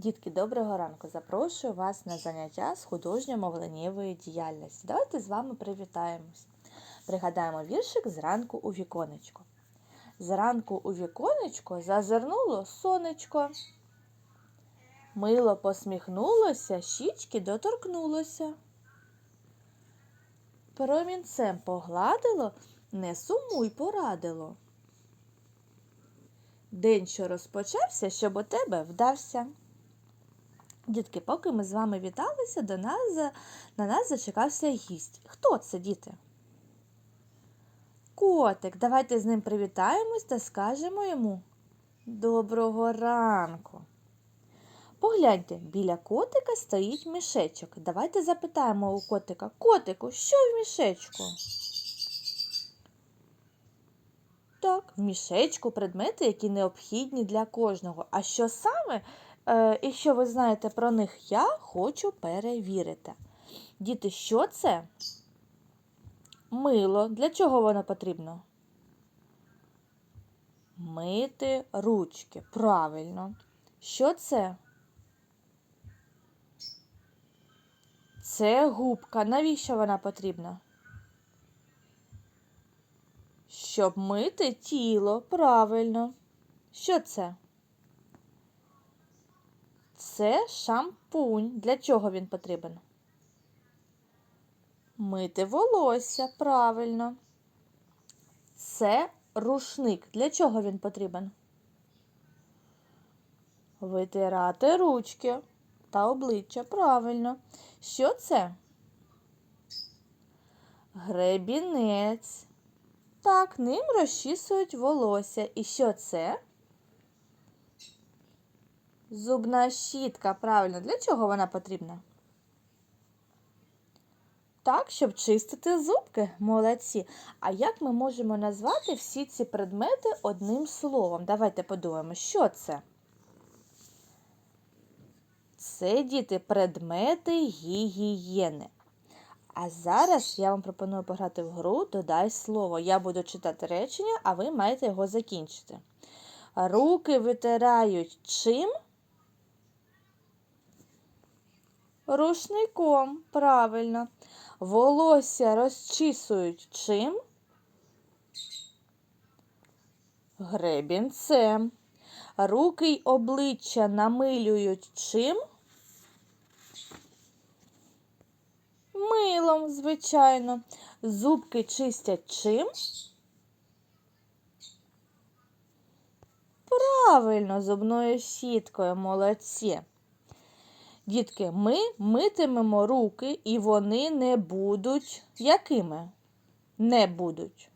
Дітки, доброго ранку! Запрошую вас на заняття з художньо-мовленнєвої діяльності. Давайте з вами привітаємось. Пригадаємо віршик зранку у віконечко. Зранку у віконечко зазирнуло сонечко. Мило посміхнулося, щічки доторкнулося. Промінцем погладило, не сумуй порадило. День, що розпочався, щоб у тебе вдався. Дітки, поки ми з вами віталися, до нас, на нас зачекався гість. Хто це, діти? Котик. Давайте з ним привітаємось та скажемо йому Доброго ранку. Погляньте, біля котика стоїть мішечок. Давайте запитаємо у котика, котику, що в мішечку? Так, в мішечку предмети, які необхідні для кожного. А що саме, і що ви знаєте про них, я хочу перевірити. Діти, що це? Мило. Для чого воно потрібно? Мити ручки. Правильно. Що це? Це губка. Навіщо вона потрібна? Щоб мити тіло, правильно. Що це? Це шампунь. Для чого він потрібен? Мити волосся, правильно. Це рушник. Для чого він потрібен? Витирати ручки та обличчя, правильно. Що це? Гребінець. Так, ним розчісують волосся. І що це? Зубна щітка, правильно. Для чого вона потрібна? Так, щоб чистити зубки, молодці. А як ми можемо назвати всі ці предмети одним словом? Давайте подумаємо, що це? Це діти предмети гігієни. А зараз я вам пропоную пограти в гру Додай слово. Я буду читати речення, а ви маєте його закінчити. Руки витирають чим? Рушником, правильно. Волосся розчісують чим? Гребінцем. Руки й обличчя намилюють чим? Милом, звичайно. Зубки чистять чим? Правильно, зубною щіткою, молодці. Дітки, ми митимемо руки, і вони не будуть якими? Не будуть.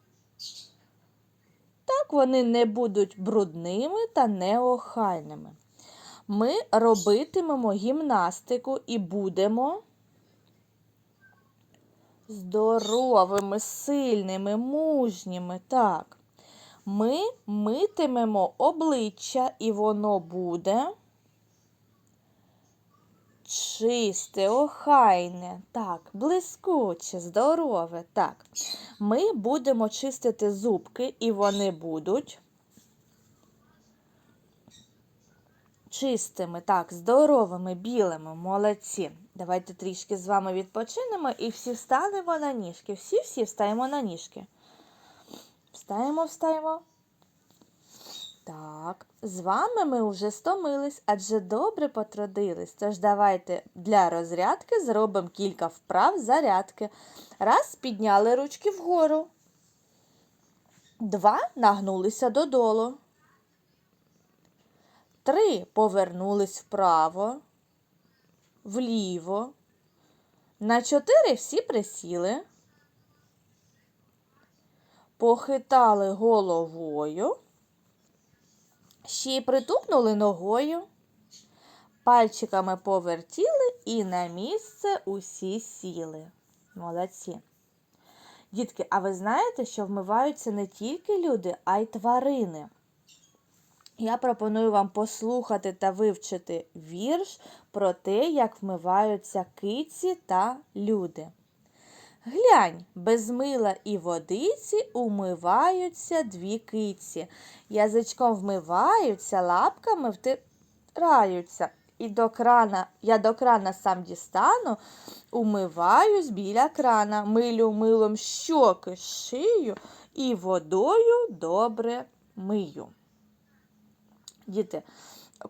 Так, вони не будуть брудними та неохайними. Ми робитимемо гімнастику і будемо здоровими, сильними, мужніми. Так. Ми митимемо обличчя, і воно буде чисте, охайне, так, блискуче, здорове. Так. Ми будемо чистити зубки, і вони будуть чистими, так, здоровими, білими, молодці. Давайте трішки з вами відпочинемо і всі встанемо на ніжки. Всі-всі встаємо на ніжки. Встаємо, встаємо. Так, з вами ми вже стомились, адже добре потрудились. Тож давайте для розрядки зробимо кілька вправ зарядки. Раз, підняли ручки вгору. Два, нагнулися додолу. Три, повернулись вправо, вліво. На чотири всі присіли. Похитали головою. Ще й притупнули ногою, пальчиками повертіли і на місце усі сіли. Молодці. Дітки, а ви знаєте, що вмиваються не тільки люди, а й тварини. Я пропоную вам послухати та вивчити вірш про те, як вмиваються киці та люди. Глянь, без мила і водиці умиваються дві киці. Язичком вмиваються, лапками втираються. І до крана, я до крана сам дістану, умиваюсь біля крана, милю милом щоки, шию і водою добре мию. Діти,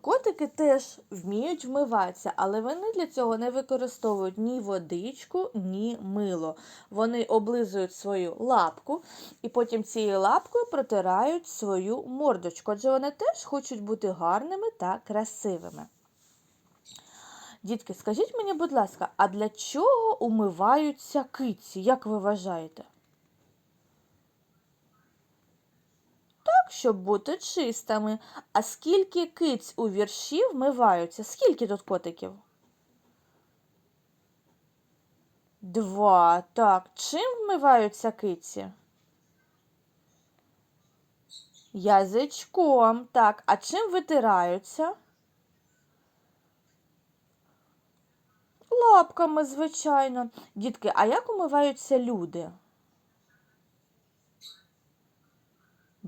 котики теж вміють вмиватися, але вони для цього не використовують ні водичку, ні мило. Вони облизують свою лапку і потім цією лапкою протирають свою мордочку, адже вони теж хочуть бути гарними та красивими. Дітки, скажіть мені, будь ласка, а для чого умиваються киці, як ви вважаєте? Щоб бути чистими. А скільки киць у вірші вмиваються? Скільки тут котиків? Два. Так. Чим вмиваються киці? Язичком. Так. А чим витираються? Лапками, звичайно. Дітки, а як умиваються люди?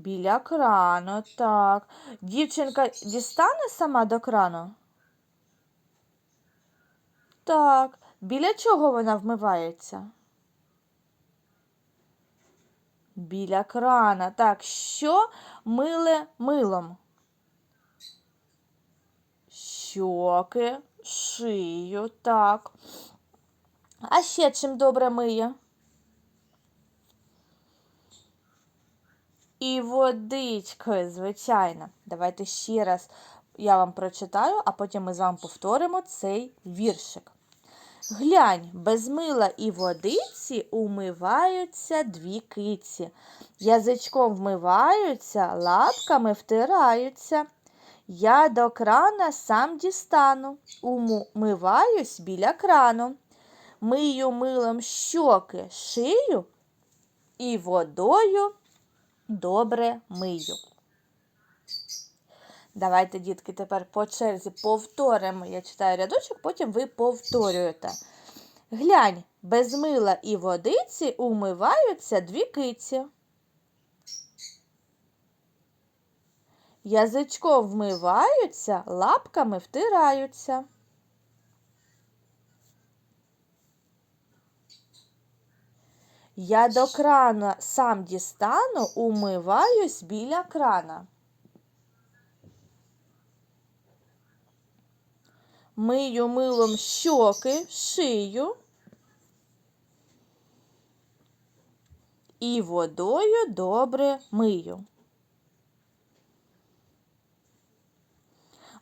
Біля крану, так. Дівчинка дістане сама до крану? Так. Біля чого вона вмивається? Біля крана. Так, що миле милом? Щоки, шию, так. А ще чим добре миє? І водичкою, звичайно. Давайте ще раз я вам прочитаю, а потім ми з вами повторимо цей віршик. Глянь, без мила і водиці умиваються дві киці. Язичком вмиваються, лапками втираються. Я до крана сам дістану, умиваюсь біля крану. Мию милом щоки, шию і водою добре мию. Давайте, дітки, тепер по черзі повторимо. Я читаю рядочок, потім ви повторюєте. Глянь, без мила і водиці умиваються дві киці. Язичком вмиваються, лапками втираються. Я до крана сам дістану, умиваюсь біля крана. Мию милом щоки, шию і водою добре мию.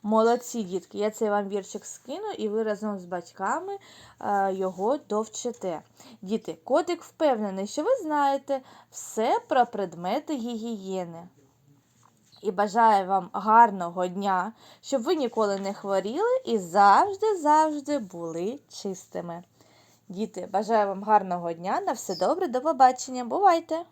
Молодці, дітки, я цей вам віршик скину, і ви разом з батьками е, його довчите. Діти, котик впевнений, що ви знаєте все про предмети гігієни. І бажаю вам гарного дня, щоб ви ніколи не хворіли і завжди-завжди були чистими. Діти, бажаю вам гарного дня, на все добре, до побачення. Бувайте!